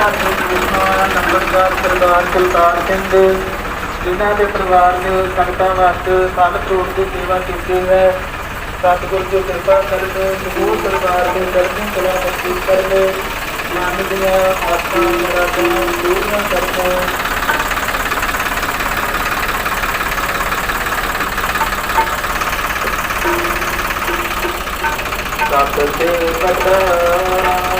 ਨੰਬਰਦਾਰ ਸਰਦਾਰ ਕੁਲਤਾਰ ਸਿੰਘ, ਜਿਨ੍ਹਾਂ ਦੇ ਪਰਿਵਾਰ ਨੇ ਸੰਗਤਾਂ ਵਾਸਤੇ ਫਲ ਫਰੂਟ ਦੀ ਸੇਵਾ ਕੀਤੀ ਹੈ। ਸਤਿਗੁਰ ਜੀ ਕਿਰਪਾ ਕਰਨ ਸਮੂਹ ਪਰਿਵਾਰ ਦੇ ਦਰਸ਼ਨ ਕਲਾ ਬਖਸ਼ੀ ਕਰਨ ਮਨ ਦੀਆਂ ਆਸਾਂ ਮੁਰਾਦਾਂ ਪੂਰੀਆਂ ਕਰਨ ਸਤ ਤੇ ਪਤਾ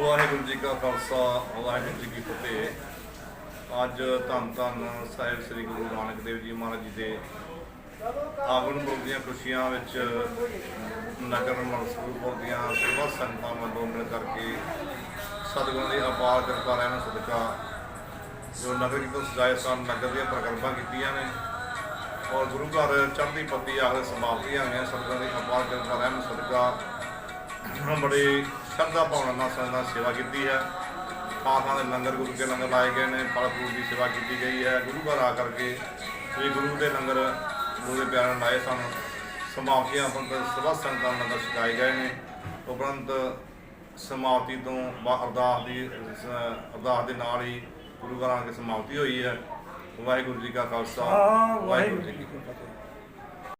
ਵਾਹਿਗੁਰੂ ਜੀ ਕਾ ਖਾਲਸਾ, ਵਾਹਿਗੁਰੂ ਜੀ ਕੀ ਫਤਿਹ। ਅੱਜ ਧੰਨ ਧੰਨ ਸਾਹਿਬ ਸ੍ਰੀ ਗੁਰੂ ਨਾਨਕ ਦੇਵ ਜੀ ਮਹਾਰਾਜ ਜੀ ਦੇ ਆਗਮਨ ਪੁਰਬ ਦੀਆਂ ਖੁਸ਼ੀਆਂ ਵਿੱਚ ਨਗਰ ਮਨਸੂਰਪੁਰ ਦੀਆਂ ਸੇਵਾ ਸੰਗਤਾਂ ਵੱਲੋਂ ਮਿਲ ਕਰਕੇ ਸਤਿਗੁਰਾਂ ਦੀ ਅਪਾਰ ਕਿਰਪਾ ਰਹਿਣ ਸਦਕਾ ਜੋ ਨਗਰ ਕੀਰਤਨ ਸਜਾਏ ਸਨ, ਨਗਰ ਦੀਆਂ ਪ੍ਰਕਲਪਾਂ ਕੀਤੀਆਂ ਨੇ ਔਰ ਗੁਰੂ ਘਰ ਚੜ੍ਹਦੀ ਪੱਤੀ ਆਖਦੇ ਸਮਾਪਤੀਆਂ ਨੇ ਸਤਿਗੁਰਾਂ ਦੀ ਅਪਾਰ ਕਿਰਪਾ ਰਹਿਣ ਸਦਕਾ ਬੜੇ ਸ਼ਰਧਾ ਭਾਵਨਾ ਨਾਲ ਸੰਗਤਾਂ ਸੇਵਾ ਕੀਤੀ ਹੈ। ਥਾਂ ਥਾਂ ਦੇ ਲੰਗਰ ਗੁਰੂ ਕੇ ਲੰਗਰ ਲਾਏ ਗਏ ਨੇ, ਫਲ ਫਰੂਟ ਦੀ ਸੇਵਾ ਕੀਤੀ ਗਈ ਹੈ। ਗੁਰੂ ਘਰ ਆ ਕਰਕੇ ਸ੍ਰੀ ਗੁਰੂ ਦੇ ਲੰਗਰ ਗੁਰੂ ਦੇ ਪਿਆਰਿਆਂ ਨੂੰ ਲਾਏ ਸਨ। ਸਮਾਪਤੀਆਂ ਉਪਰੰਤ ਸਭਾ ਸੰਗਤਾਂ ਨੂੰ ਲੰਗਰ ਛਕਾਏ ਗਏ ਨੇ। ਉਪਰੰਤ ਸਮਾਪਤੀ ਤੋਂ ਅਰਦਾਸ ਦੀ ਅਰਦਾਸ ਦੇ ਨਾਲ ਹੀ ਗੁਰੂ ਘਰਾਂ ਕੇ ਸਮਾਪਤੀ ਹੋਈ ਹੈ। ਵਾਹਿਗੁਰੂ ਜੀ ਕਾ ਖਾਲਸਾ ਵਾਹਿਗੁਰੂ ਜੀ ਕੀ ਫਤਿਹ।